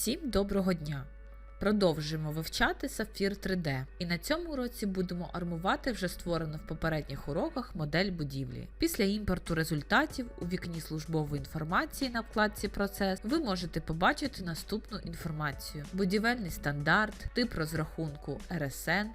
Всім доброго дня! Продовжуємо вивчати Сапфір 3D, і на цьому уроці будемо армувати вже створену в попередніх уроках модель будівлі. Після імпорту результатів у вікні службової інформації на вкладці Процес ви можете побачити наступну інформацію: будівельний стандарт, тип розрахунку RSN,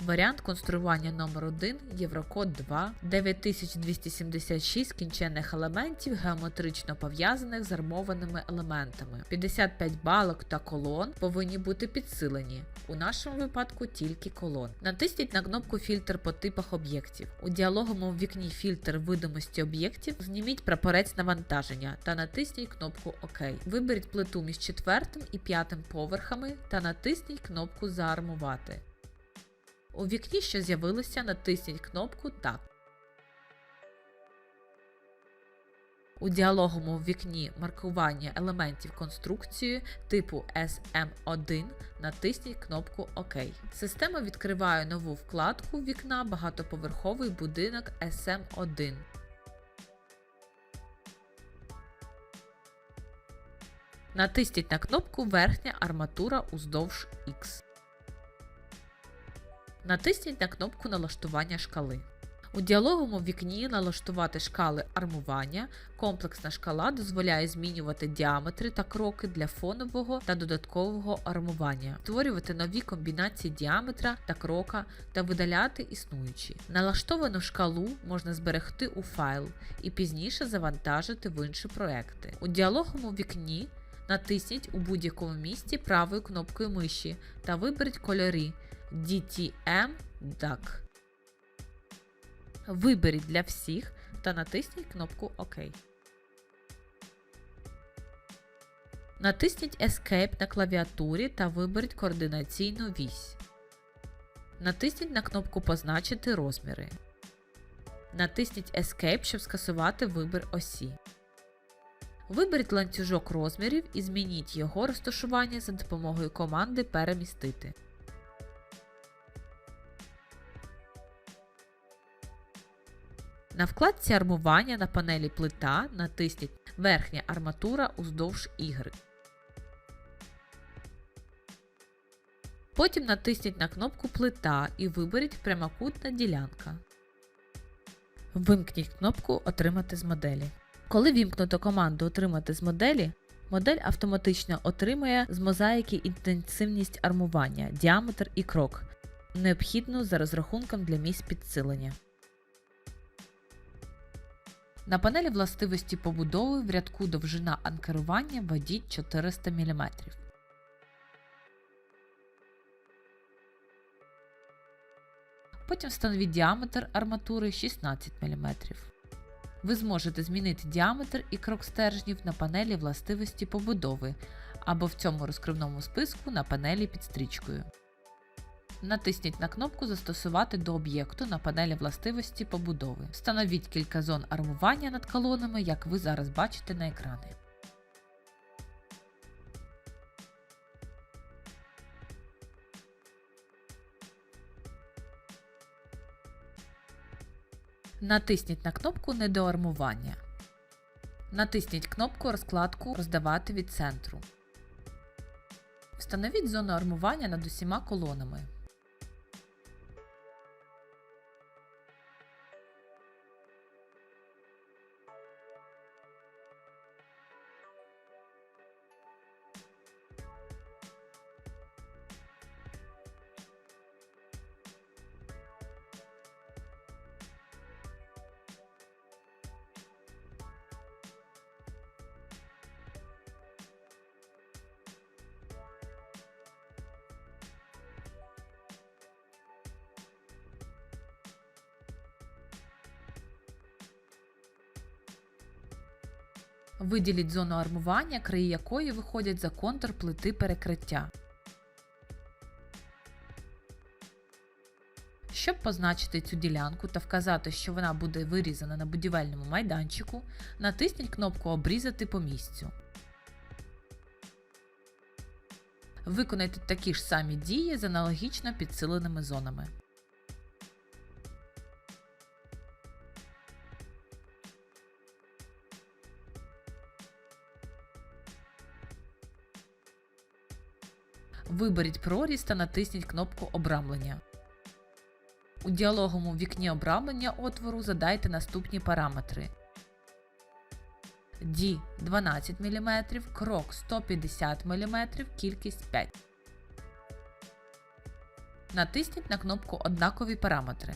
Варіант конструювання номер 1 Єврокод 2, 9276 кінченних елементів геометрично пов'язаних з армованими елементами. 55 балок та колон повинні бути підсилені. У нашому випадку тільки колон. Натисніть на кнопку Фільтр по типах об'єктів. У діалоговому вікні Фільтр видимості об'єктів зніміть прапорець навантаження та натисніть кнопку ОК. Виберіть плиту між четвертим і п'ятим поверхами та натисніть кнопку Заармувати. У вікні, що з'явилося, натисніть кнопку Так. У діалоговому вікні маркування елементів конструкції типу SM1 натисніть кнопку ОК. Система відкриває нову вкладку вікна Багатоповерховий будинок SM1. Натисніть на кнопку Верхня арматура уздовж X. Натисніть на кнопку налаштування шкали. У діалоговому вікні налаштувати шкали армування. Комплексна шкала дозволяє змінювати діаметри та кроки для фонового та додаткового армування, створювати нові комбінації діаметра та крока та видаляти існуючі. Налаштовану шкалу можна зберегти у файл і пізніше завантажити в інші проекти. У діалоговому вікні натисніть у будь-якому місці правою кнопкою миші та виберіть кольори DTM DUC. Виберіть для всіх та натисніть кнопку ОК. Натисніть Escape на клавіатурі та виберіть координаційну вісь. Натисніть на кнопку Позначити розміри. Натисніть Escape, щоб скасувати вибір осі. Виберіть ланцюжок розмірів і змініть його розташування за допомогою команди Перемістити. На вкладці армування на панелі плита натисніть Верхня арматура уздовж Y. Потім натисніть на кнопку Плита і виберіть прямокутна ділянка. Вимкніть кнопку Отримати з моделі. Коли вімкнуто команду Отримати з моделі, модель автоматично отримує з мозаїки інтенсивність армування, діаметр і крок, необхідну за розрахунком для місць підсилення. На панелі властивості побудови в рядку довжина анкерування введіть 400 мм. Потім встановіть діаметр арматури 16 мм. Ви зможете змінити діаметр і крок стержнів на панелі властивості побудови або в цьому розкривному списку на панелі під стрічкою. Натисніть на кнопку Застосувати до об'єкту на панелі властивості побудови. Встановіть кілька зон армування над колонами, як ви зараз бачите на екрані. Натисніть на кнопку Недоармування. Натисніть кнопку Розкладку Роздавати від центру. Встановіть зону армування над усіма колонами. Виділіть зону армування, краї якої виходять за контур плити перекриття. Щоб позначити цю ділянку та вказати, що вона буде вирізана на будівельному майданчику, натисніть кнопку Обрізати по місцю. Виконайте такі ж самі дії з аналогічно підсиленими зонами. Виберіть проріз та натисніть кнопку обрамлення. У діалоговому вікні обрамлення отвору задайте наступні параметри. D 12 мм, крок 150 мм, кількість 5. Натисніть на кнопку Однакові параметри.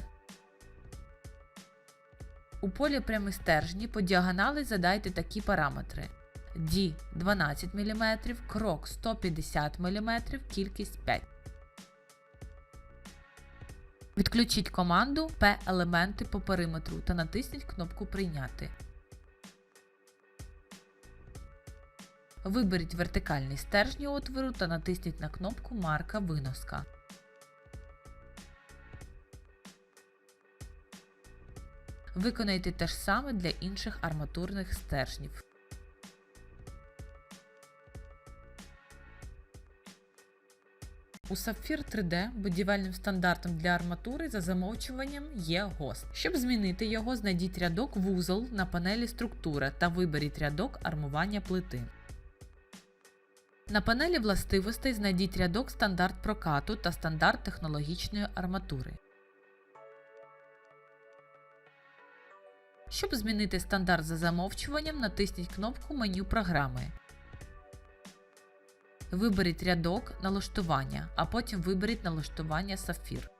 У полі прямі стержні по діагонали задайте такі параметри. D 12 мм, крок 150 мм, кількість 5. Відключіть команду P-елементи по периметру та натисніть кнопку Прийняти. Виберіть вертикальний стержні отвору та натисніть на кнопку Марка Виноска. Виконайте те ж саме для інших арматурних стержнів. У Sapphire 3D будівельним стандартом для арматури за замовчуванням є ГОСТ. Щоб змінити його, знайдіть рядок вузол на панелі Структура та виберіть рядок армування плити. На панелі властивостей знайдіть рядок стандарт прокату та стандарт технологічної арматури. Щоб змінити стандарт за замовчуванням, натисніть кнопку меню програми. Виберіть рядок налаштування, а потім виберіть налаштування Сафір.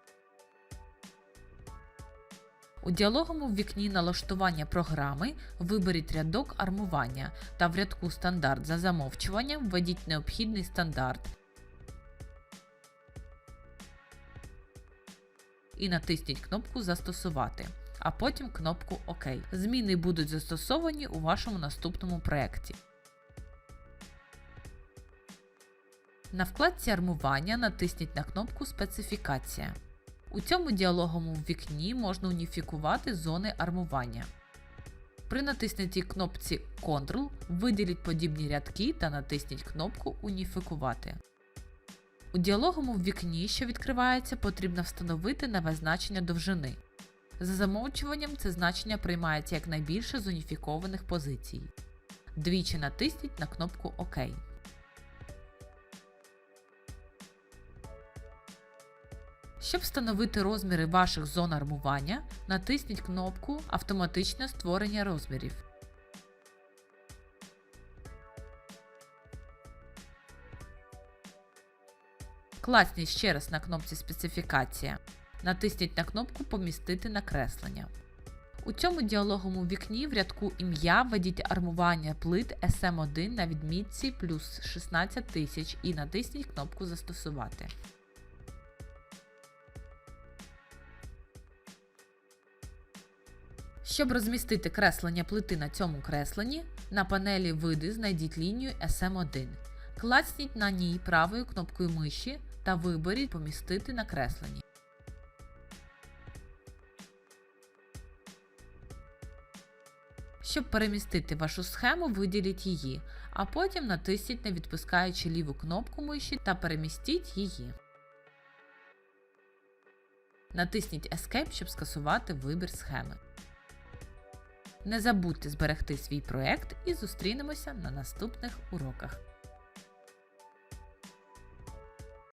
У діалоговому вікні налаштування програми виберіть рядок армування та в рядку Стандарт за замовчуванням введіть необхідний стандарт і натисніть кнопку Застосувати, а потім кнопку ОК. Зміни будуть застосовані у вашому наступному проєкті. На вкладці армування натисніть на кнопку Специфікація. У цьому діалоговому вікні можна уніфікувати зони армування. При натиснутій кнопці Ctrl виділіть подібні рядки та натисніть кнопку Уніфікувати. У діалоговому вікні, що відкривається, потрібно встановити нове значення довжини. За замовчуванням це значення приймається як найбільше з уніфікованих позицій. Двічі натисніть на кнопку ОК. Щоб встановити розміри ваших зон армування, натисніть кнопку Автоматичне створення розмірів. Класніть ще раз на кнопці Специфікація. Натисніть на кнопку Помістити накреслення. У цьому діалоговому вікні в рядку ім'я введіть армування плит SM1 на відмітці плюс 16 тисяч і натисніть кнопку Застосувати. Щоб розмістити креслення плити на цьому кресленні, на панелі Види знайдіть лінію SM1. Клацніть на ній правою кнопкою миші та виберіть Помістити на кресленні. Щоб перемістити вашу схему, виділіть її, а потім натисніть не відпускаючи ліву кнопку миші та перемістіть її. Натисніть Escape, щоб скасувати вибір схеми. Не забудьте зберегти свій проект і зустрінемося на наступних уроках.